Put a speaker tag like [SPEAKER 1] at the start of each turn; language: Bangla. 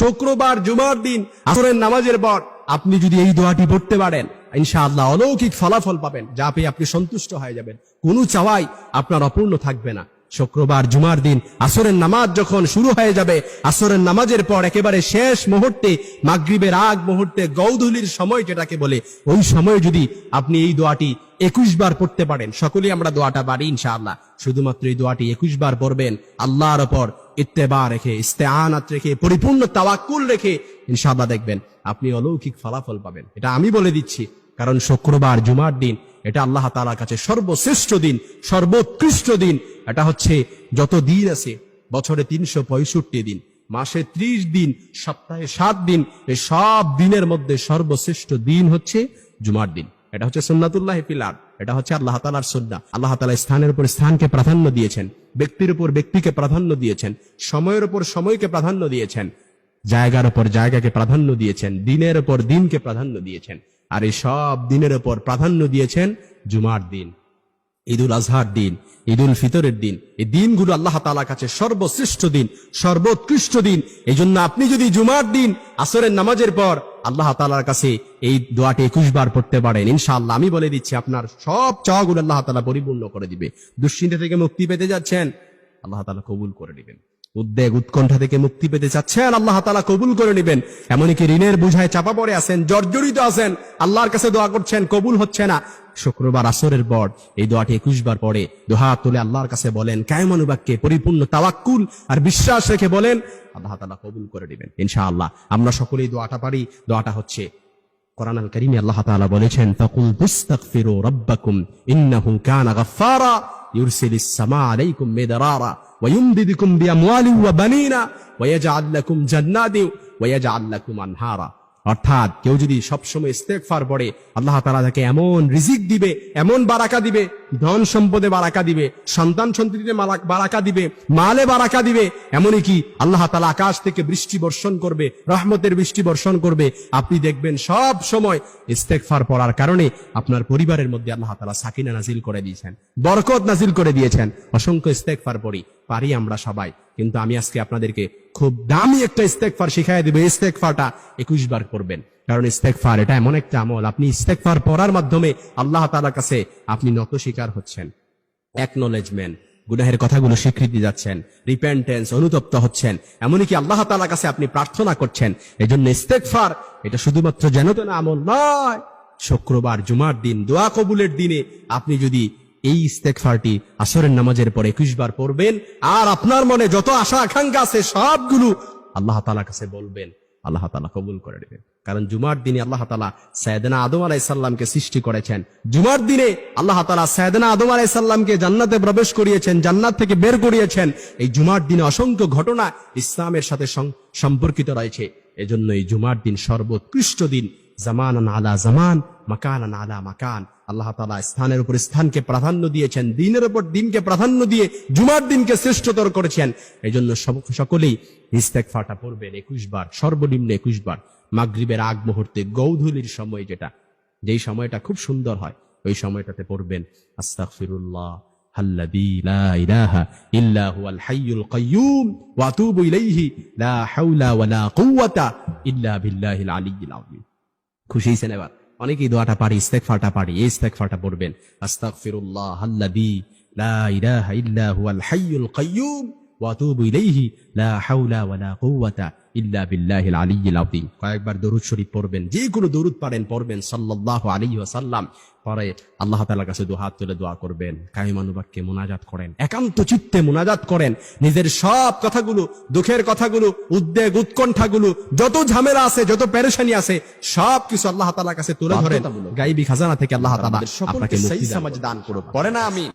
[SPEAKER 1] শুক্রবার জুমার দিন আসরের নামাজের পর আপনি যদি এই দোয়াটি পড়তে পারেন, ইনশাআল্লাহ অলৌকিক ফলাফল পাবেন, যা পেয়ে আপনি সন্তুষ্ট হয়ে যাবেন। কোনো চাওয়াই আপনার অপূর্ণ থাকবে না। শুক্রবার জুমার দিন আসরের নামাজ যখন শুরু হয়ে যাবে, আসরের নামাজের পর একেবারে শেষ মুহূর্তে, মাগরিবের আগ মুহূর্তে গৌধুলির সময় যেটাকে বলে, ওই সময় যদি আপনি এই দোয়াটি একুশ বার পড়তে পারেন। সকলেই আমরা দোয়াটা পারি, ইনশাআল্লাহ। শুধুমাত্র এই দোয়াটি একুশ বার পড়বেন, আল্লাহর ওপর ইত্তেবা রেখে, ইস্তেআনাত রেখে, পরিপূর্ণ তাওয়াক্কুল রেখে, ইনশাআল্লাহ দেখবেন আপনি অলৌকিক ফলাফল পাবেন। এটা আমি বলে দিচ্ছি, কারণ শুক্রবার, জুমার দিন, এটা আল্লাহ তাআলার কাছে সর্বশ্রেষ্ঠ দিন, সর্বোৎকৃষ্ট দিন। এটা হচ্ছে যত দিন আছে, বছরে তিনশো পঁয়ষট্টি দিন, মাসে ত্রিশ দিন, সপ্তাহে সাত দিন এই সব দিনের মধ্যে সর্বশ্রেষ্ঠ দিন হচ্ছে জুমার দিন। এটা হচ্ছে সুন্নাতুল্লাহ পিলার এটা হচ্ছে আল্লাহ তালার সন্না আল্লাহ তালা স্থানের উপর স্থানকে প্রাধান্য দিয়েছেন, ব্যক্তির উপর ব্যক্তিকে প্রাধান্য দিয়েছেন, সময়ের উপর সময়কে প্রাধান্য দিয়েছেন, জায়গার উপর জায়গাকে প্রাধান্য দিয়েছেন, দিনের উপর দিনকে প্রাধান্য দিয়েছেন, আর এই সব দিনের উপর প্রাধান্য দিয়েছেন জুমার দিন, ঈদুল আজহার দিন, ঈদুল ফিতরের দিন। এই দিনগুলো আল্লাহ তালা কাছে সর্বশ্রেষ্ঠ দিন, সর্বোৎকৃষ্ট দিন। এই আপনি যদি জুমার দিন, আসরের নামাজের পর আল্লাহ তালার কাছে এই দোয়াটি একুশ বার পড়তে পারেন। ইনশাআল্লাহ আমি বলে দিচ্ছি, আপনার সব চাওয়াগুলো আল্লাহ তালা পরিপূর্ণ করে দিবে। দুশ্চিন্তা থেকে মুক্তি পেতে যাচ্ছেন, আল্লাহ তালা কবুল করে দিবেন উদ্বেগ উৎকণ্ঠা থেকে মুক্তি পেতে চাচ্ছেন, আল্লাহ তালা কবুল করে নেবেন। এমনকি ঋণের বোঝায় চাপা পড়ে আছেন, জর্জরিত আছেন, আল্লাহর কাছে দোয়া করছেন, কবুল হচ্ছে না। শুক্রবার আসরের পর এই দোয়াটি একুশ বার পরে দোহা তুলে আল্লাহর কাছে বলেন কায়মানুবাক্যে পরিপূর্ণ তাওয়াক্কুল আর বিশ্বাস রেখে বলেন, আল্লাহ তালা কবুল করে দিবেন ইনশাআল্লাহ। আমরা সকলেই দোয়াটা পারি, দোয়াটা হচ্ছে আল্লাহ বলেছেন ويمددكم بأموال وبنين ويجعل لكم جنات ويجعل لكم أنهارا. অর্থাৎ কেউ যদি সবসময় ইস্তেগফার পড়ে, আল্লাহ তাআলা তাকে এমন রিজিক দিবে, এমন বারাকা দিবে, ধন সম্পদে বারাকা দিবে, সন্তান সন্ততিতে বারাকা দিবে, মালে বারাকা দিবে, এমনই কি আল্লাহ তাআলা আকাশ থেকে বৃষ্টি বর্ষণ করবে, রহমতের বৃষ্টি বর্ষণ করবে। আপনি দেখবেন সব সময় ইস্তেগফার পড়ার কারণে আপনার পরিবারের মধ্যে আল্লাহ তালা সাকিনা নাজিল করে দিয়েছেন, বরকত নাজিল করে দিয়েছেন। অসংখ্য ইস্তেগফার পড়ি, পারি আমরা সবাই। কিন্তু আমি আজকে আপনাদেরকে খুব দামি একটা ইস্তেকফার শিখাই দেবে ইস্তেকফারটা একুশ বার করবেন কারণ ইস্তেকফার এটা এমন একটা আমল। আপনি ইস্তেকফার পড়ার মাধ্যমে আল্লাহ তাআলার কাছে আপনি নত শিকার হচ্ছেন। একনলেজমেন্ট গুনাহের কথাগুলো স্বীকৃতি যাচ্ছেন রিপেন্টেন্স অনুতপ্ত হচ্ছেন। এমনকি আল্লাহ তাআলার কাছে আপনি প্রার্থনা করছেন। এই এজন্য ইস্তেকফার এটা শুধুমাত্র যেন তেন আমল নয়। শুক্রবার, জুমার দিন, দোয়া কবুলের দিনে আপনি যদি এই ইস্তেকফারটি আসরের নামাজের পর একুশ বার পড়বেন। আর আপনার মনে যত আশা, আকাঙ্ক্ষা আছে, সবগুলো আল্লাহ তালা কাছে বলবেন। আল্লাহ তালা কবুল করে নেবেন। কারণ জুমার দিনে আল্লাহ তালা সায়দানা আদম আলাইসাল্লামকে সৃষ্টি করেছেন। জুমার দিনে আল্লাহ তালা সায়দানা আদম আলাইসাল্লামকে জান্নাতে প্রবেশ করিয়েছেন, জান্নাত থেকে বের করিয়েছেন। এই জুমার দিনে অসংখ্য ঘটনা ইসলামের সাথে সম্পর্কিত রয়েছে। এজন্য এই জুমার দিন সর্বোৎকৃষ্ট দিন। জামান আলা জামান মাকান আলা মাকান। আল্লাহ তালা স্থানের উপর স্থানকে প্রাধান্য দিয়েছেন, দিনের উপর দিনকে প্রাধান্য দিয়ে জুমার দিনকে শ্রেষ্ঠতর করেছেন। এই জন্য সকলেই ইস্তেক ফাটা পড়বেন একুশ বার, সর্বনিম্ন একুশ বার। মাগরীবের আগ মুহূর্তে গৌধুলির সময় যেটা, যেই সময়টা খুব সুন্দর হয়, ওই সময়টাতে পড়বেন আস্তাফিরুল্লাহ الذي لا إله إلا هو الحي القيوم وأتوب إليه لا حول ولا قوة إلا بالله العلي العظيم খুশি সেনেবার অনেকেই দোয়াটা পারি ইস্তেকফারটা পারি, এই ইস্তেকফারটা পড়বেন। আস্তাগফিরুল্লাহ আল্লাযী লা ইলাহা ইল্লা হুয়াল হাইয়ুল কাইয়্যুম ওয়া আতুবু ইলাইহি, লা হাওলা ওয়ালা কুওয়াতা ইল্লা বিল্লাহিল আলিয়্যিল আযীম। কয়েকবার দরুদ শরীফ পড়বেন যে কোনো দরুদ পারেন পড়বেন সাল্লাল্লাহু আলাইহি ওয়াসাল্লাম। পরে আল্লাহ তাআলার কাছে দু হাত তুলে দোয়া করবেন। মুনাজাত করেন একান্ত চিত্তে মুনাজাত করেন। নিজের সব কথাগুলো দুঃখের কথাগুলো উদ্বেগ উৎকণ্ঠাগুলো যত ঝামেলা আছে যত পেরেশানি আছে সব কিছু আল্লাহ তাআলার কাছে তুলে ধরেন। গাইবি খাজানা থেকে আল্লাহ তাআলা
[SPEAKER 2] সকলকে
[SPEAKER 1] আপনাকে মুক্তি দান করুন।
[SPEAKER 2] পরে না আমি।